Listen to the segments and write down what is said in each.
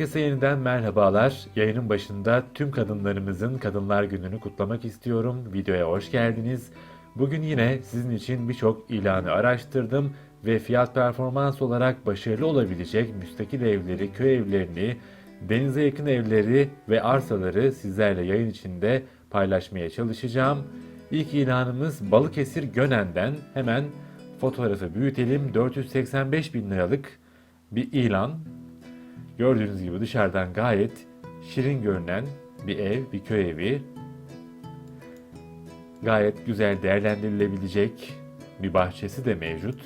Herkese yeniden merhabalar. Yayının başında tüm kadınlarımızın Kadınlar Günü'nü kutlamak istiyorum. Videoya hoş geldiniz. Bugün yine sizin için birçok ilanı araştırdım ve fiyat performans olarak başarılı olabilecek müstakil evleri, köy evlerini, denize yakın evleri ve arsaları sizlerle yayın içinde paylaşmaya çalışacağım. İlk ilanımız Balıkesir Gönen'den hemen fotoğrafı büyütelim. 485 bin liralık bir ilan. Gördüğünüz gibi dışarıdan gayet şirin görünen bir ev, bir köy evi. Gayet güzel değerlendirilebilecek bir bahçesi de mevcut.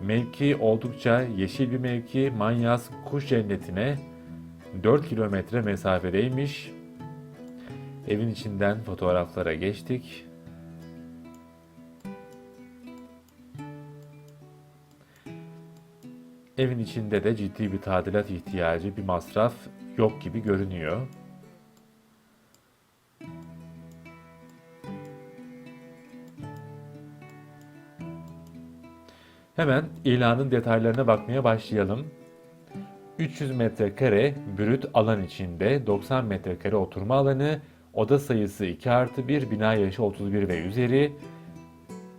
Mevki oldukça yeşil bir mevki. Manyas Kuş Cenneti'ne 4 kilometre mesafedeymiş. Evin içinden fotoğraflara geçtik. Evin içinde de ciddi bir tadilat ihtiyacı, bir masraf yok gibi görünüyor. Hemen ilanın detaylarına bakmaya başlayalım. 300 metrekare brüt alan içinde 90 metrekare oturma alanı, oda sayısı 2 artı 1, bina yaşı 31 ve üzeri,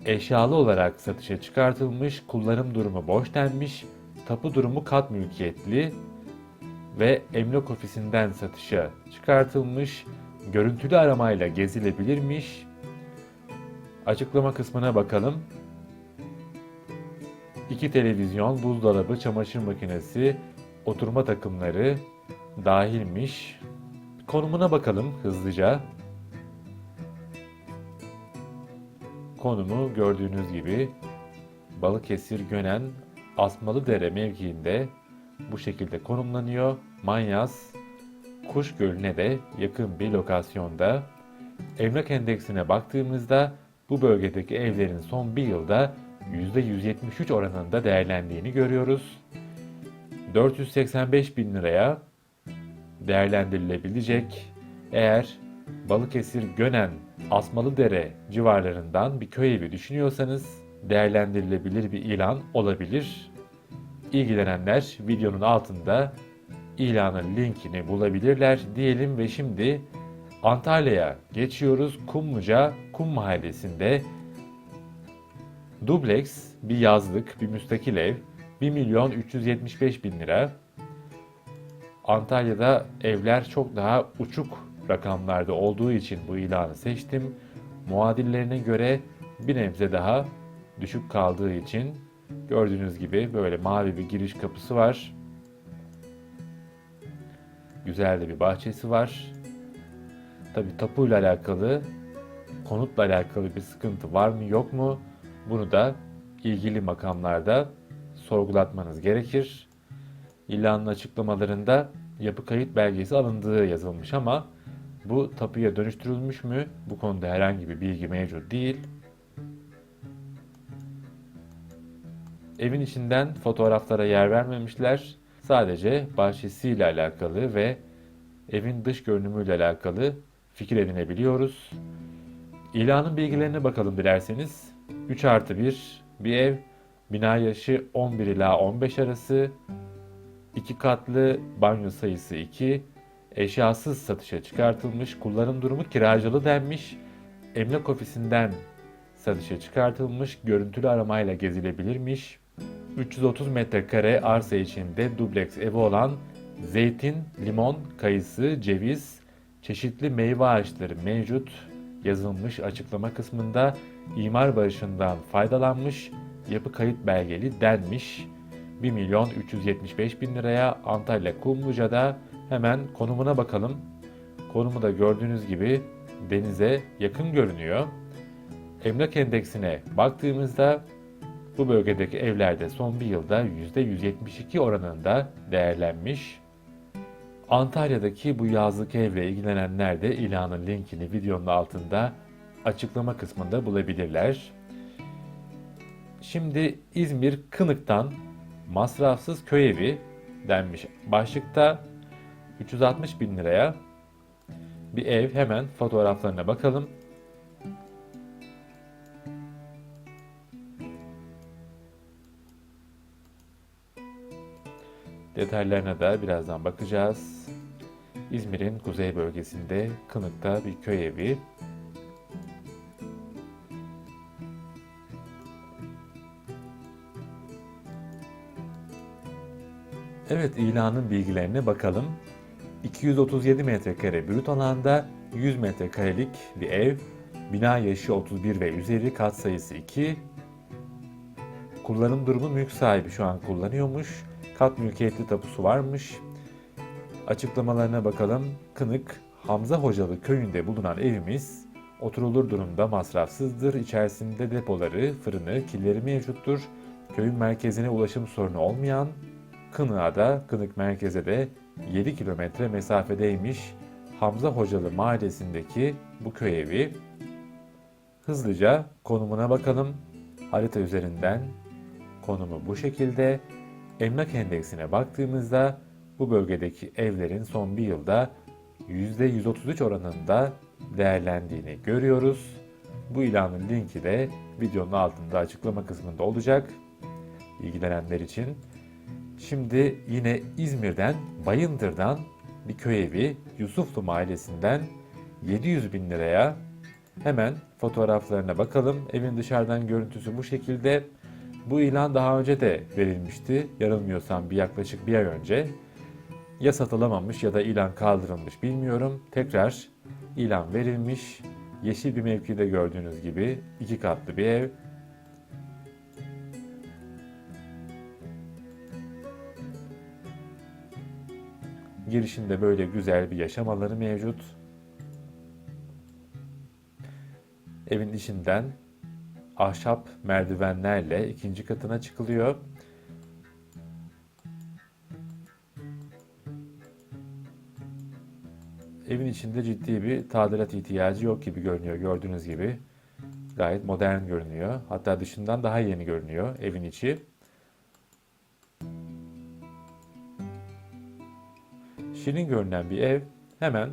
eşyalı olarak satışa çıkartılmış, kullanım durumu boş denmiş, tapu durumu kat mülkiyetli ve emlak ofisinden satışa çıkartılmış, görüntülü aramayla gezilebilirmiş. Açıklama kısmına bakalım. İki televizyon, buzdolabı, çamaşır makinesi, oturma takımları dahilmiş. Konumuna bakalım hızlıca. Konumu gördüğünüz gibi Balıkesir Gönen Asmalıdere mevkiinde bu şekilde konumlanıyor. Manyas Kuş Gölü'ne de yakın bir lokasyonda. Emlak endeksine baktığımızda bu bölgedeki evlerin son bir yılda %173 oranında değerlendiğini görüyoruz. 485 bin liraya değerlendirilebilecek eğer Balıkesir Gönen Asmalıdere civarlarından bir köy evi düşünüyorsanız değerlendirilebilir bir ilan olabilir. İlgilenenler videonun altında ilanın linkini bulabilirler diyelim ve şimdi Antalya'ya geçiyoruz. Kumluca Kum Mahallesi'nde dubleks bir yazlık, bir müstakil ev 1 milyon 375 bin lira. Antalya'da evler çok daha uçuk rakamlarda olduğu için bu ilanı seçtim. Muadillerine göre bir nebze daha düşük kaldığı için gördüğünüz gibi böyle mavi bir giriş kapısı var. Güzel de bir bahçesi var. Tabi tapuyla alakalı, konutla alakalı bir sıkıntı var mı yok mu? Bunu da ilgili makamlarda sorgulatmanız gerekir. İlanın açıklamalarında yapı kayıt belgesi alındığı yazılmış ama bu tapuya dönüştürülmüş mü? Bu konuda herhangi bir bilgi mevcut değil. Evin içinden fotoğraflara yer vermemişler. Sadece bahçesiyle alakalı ve evin dış görünümüyle alakalı fikir edinebiliyoruz. İlanın bilgilerine bakalım dilerseniz. 3 artı 1 bir ev, bina yaşı 11 ila 15 arası, 2 katlı, banyo sayısı 2, eşyasız satışa çıkartılmış, kullanım durumu kiracılı denmiş, emlak ofisinden satışa çıkartılmış, görüntülü aramayla gezilebilirmiş, 330 metrekare arsa içinde dubleks evi olan zeytin, limon, kayısı, ceviz, çeşitli meyve ağaçları mevcut yazılmış açıklama kısmında imar barışından faydalanmış, yapı kayıt belgeli denmiş. 1 milyon 375 bin liraya Antalya Kumluca'da hemen konumuna bakalım. Konumu da gördüğünüz gibi denize yakın görünüyor. Emlak endeksine baktığımızda bu bölgedeki evlerde son bir yılda %172 oranında değerlenmiş. Antalya'daki bu yazlık evle ilgilenenler de ilanın linkini videonun altında açıklama kısmında bulabilirler. Şimdi İzmir Kınık'tan masrafsız köy evi denmiş başlıkta 360 bin liraya bir ev hemen fotoğraflarına bakalım. Detaylarına da birazdan bakacağız. İzmir'in kuzey bölgesinde Kınık'ta bir köy evi. Evet ilanın bilgilerine bakalım. 237 metrekare brüt alanda 100 metrekarelik bir ev. Bina yaşı 31 ve üzeri kat sayısı 2. Kullanım durumu mülk sahibi şu an kullanıyormuş. Kat mülkiyetli tapusu varmış. Açıklamalarına bakalım. Kınık, Hamza Hocalı köyünde bulunan evimiz oturulur durumda masrafsızdır. İçerisinde depoları, fırını, killeri mevcuttur. Köyün merkezine ulaşım sorunu olmayan, Kınık'a da, Kınık merkeze de 7 kilometre mesafedeymiş Hamza Hocalı mahallesindeki bu köy evi. Hızlıca konumuna bakalım. Harita üzerinden konumu bu şekilde. Emlak endeksine baktığımızda bu bölgedeki evlerin son bir yılda %133 oranında değerlendiğini görüyoruz. Bu ilanın linki de videonun altında açıklama kısmında olacak. İlgilenenler için. Şimdi yine İzmir'den, Bayındır'dan bir köy evi Yusuflu mahallesinden 700 bin liraya hemen fotoğraflarına bakalım. Evin dışarıdan görüntüsü bu şekilde. Bu ilan daha önce de verilmişti. Yanılmıyorsam bir yaklaşık bir ay önce. Ya satılamamış ya da ilan kaldırılmış bilmiyorum. Tekrar ilan verilmiş. Yeşil bir mevkide gördüğünüz gibi iki katlı bir ev. Girişinde böyle güzel bir yaşam alanı mevcut. Evin içinden ahşap merdivenlerle ikinci katına çıkılıyor. Evin içinde ciddi bir tadilat ihtiyacı yok gibi görünüyor gördüğünüz gibi. Gayet modern görünüyor. Hatta dışından daha yeni görünüyor evin içi. Şirin görünen bir ev. Hemen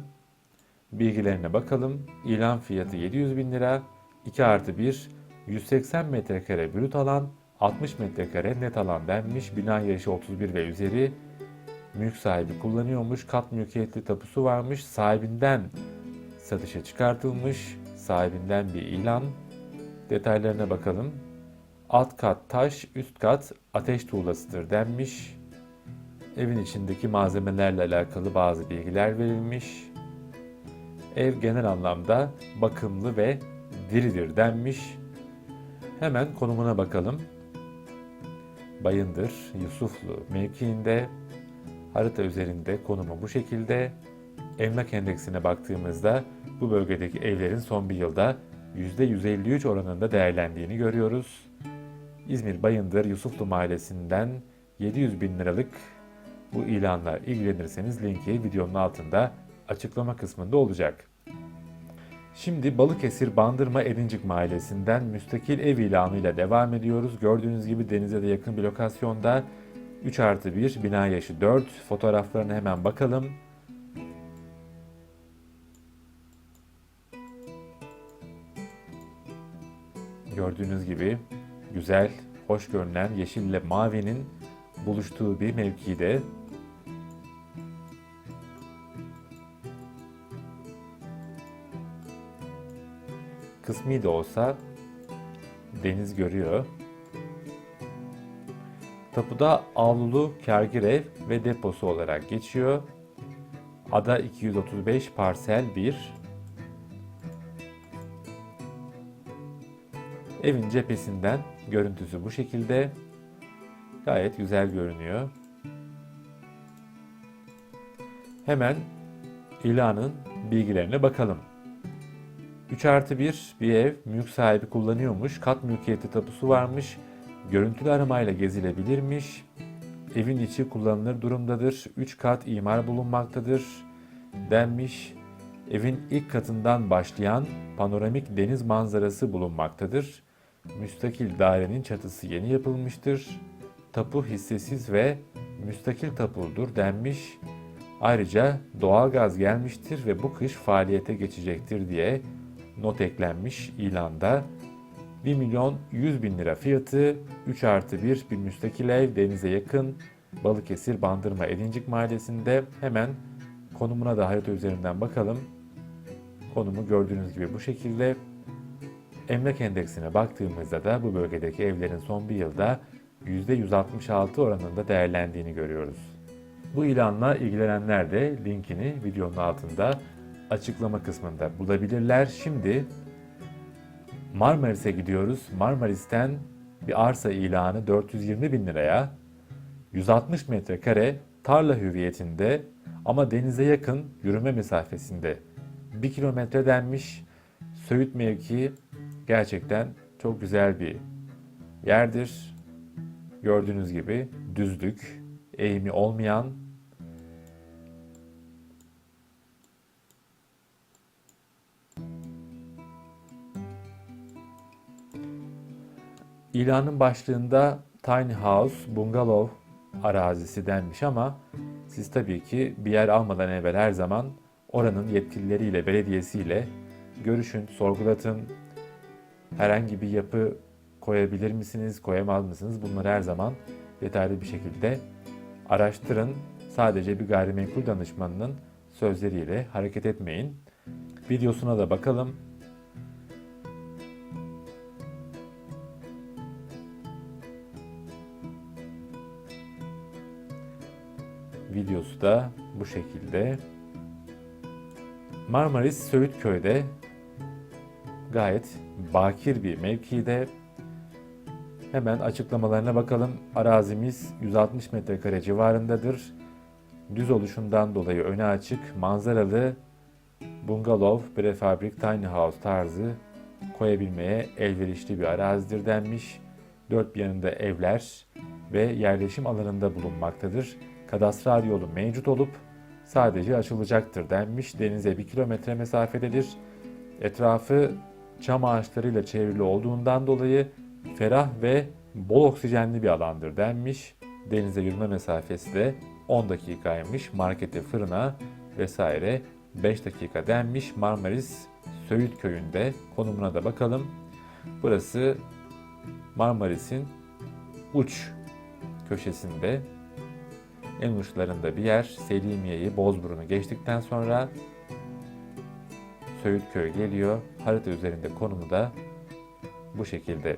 bilgilerine bakalım. İlan fiyatı 700 bin lira. 2 artı 1, 180 metrekare brüt alan, 60 metrekare net alan denmiş. Bina yaşı 31 ve üzeri. Mülk sahibi kullanıyormuş. Kat mülkiyetli tapusu varmış. Sahibinden satışa çıkartılmış. Sahibinden bir ilan. Detaylarına bakalım. Alt kat taş, üst kat ateş tuğlasıdır denmiş. Evin içindeki malzemelerle alakalı bazı bilgiler verilmiş. Ev genel anlamda bakımlı ve diridir denmiş. Hemen konumuna bakalım. Bayındır, Yusuflu mevkiinde. Harita üzerinde konumu bu şekilde. Emlak endeksine baktığımızda bu bölgedeki evlerin son bir yılda %153 oranında değerlendiğini görüyoruz. İzmir Bayındır Yusuflu Mahallesi'nden 700 bin liralık bu ilanlar ilgilenirseniz linki videonun altında açıklama kısmında olacak. Şimdi Balıkesir Bandırma Edincik Mahallesi'nden müstakil ev ilanıyla devam ediyoruz. Gördüğünüz gibi denize de yakın bir lokasyonda 3 artı 1, bina yaşı 4. Fotoğraflarına hemen bakalım. Gördüğünüz gibi güzel, hoş görünen yeşille mavinin buluştuğu bir mevkide kısmi de olsa deniz görüyor. Tapuda avlulu kergir ev ve deposu olarak geçiyor. Ada 235 parsel 1. Evin cephesinden görüntüsü bu şekilde. Gayet güzel görünüyor. Hemen ilanın bilgilerine bakalım. 3 artı 1 bir ev mülk sahibi kullanıyormuş. Kat mülkiyeti tapusu varmış. Görüntülü aramayla gezilebilirmiş. Evin içi kullanılır durumdadır. 3 kat imar bulunmaktadır denmiş. Evin ilk katından başlayan panoramik deniz manzarası bulunmaktadır. Müstakil dairenin çatısı yeni yapılmıştır. Tapu hissesiz ve müstakil tapuldur denmiş. Ayrıca doğalgaz gelmiştir ve bu kış faaliyete geçecektir diye not eklenmiş ilanda. 1 milyon 100 bin lira fiyatı, 3 artı 1 bir müstakil ev denize yakın, Balıkesir Bandırma Edincik Mahallesi'nde hemen konumuna da harita üzerinden bakalım. Konumu gördüğünüz gibi bu şekilde. Emlak endeksine baktığımızda da bu bölgedeki evlerin son bir yılda %166 oranında değerlendiğini görüyoruz. Bu ilanla ilgilenenler de linkini videonun altında açıklama kısmında bulabilirler. Şimdi Marmaris'e gidiyoruz. Marmaris'ten bir arsa ilanı 420 bin liraya 160 metrekare tarla hüviyetinde ama denize yakın yürüme mesafesinde 1 kilometre denmiş. Söğüt mevkii gerçekten çok güzel bir yerdir. Gördüğünüz gibi düzlük, eğimi olmayan İlanın başlığında Tiny House, Bungalow arazisi denmiş ama siz tabii ki bir yer almadan evvel her zaman oranın yetkilileriyle, belediyesiyle görüşün, sorgulatın. Herhangi bir yapı koyabilir misiniz, koyamaz mısınız? Bunları her zaman detaylı bir şekilde araştırın. Sadece bir gayrimenkul danışmanının sözleriyle hareket etmeyin. Videosuna da bakalım. Videosu da bu şekilde. Marmaris Söğütköy'de gayet bakir bir mevkide. Hemen açıklamalarına bakalım. Arazimiz 160 metrekare civarındadır. Düz oluşundan dolayı öne açık, manzaralı, bungalov, prefabrik, tiny house tarzı koyabilmeye elverişli bir arazidir denmiş. Dört bir yanında evler ve yerleşim alanında bulunmaktadır. Kadastral yolu mevcut olup sadece açılacaktır denmiş. Denize bir kilometre mesafededir. Etrafı çam ağaçlarıyla çevrili olduğundan dolayı ferah ve bol oksijenli bir alandır denmiş. Denize yürüme mesafesi de 10 dakikaymış. Markete, fırına vesaire 5 dakika denmiş. Marmaris Söğüt köyünde konumuna da bakalım. Burası Marmaris'in uç köşesinde en uçlarında bir yer Selimiye'yi, Bozburun'u geçtikten sonra Söğütköy geliyor. Harita üzerinde konumu da bu şekilde.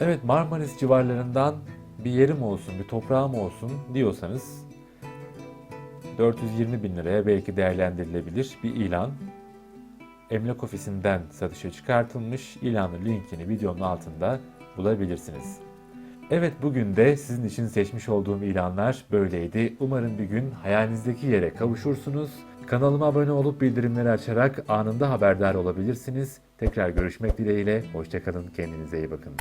Evet Marmaris civarlarından bir yerim olsun, bir toprağım olsun diyorsanız 420 bin liraya belki değerlendirilebilir bir ilan. Emlak ofisinden satışa çıkartılmış. İlanın linkini videonun altında bulabilirsiniz. Evet bugün de sizin için seçmiş olduğum ilanlar böyleydi. Umarım bir gün hayalinizdeki yere kavuşursunuz. Kanalıma abone olup bildirimleri açarak anında haberdar olabilirsiniz. Tekrar görüşmek dileğiyle. Hoşçakalın. Kendinize iyi bakın.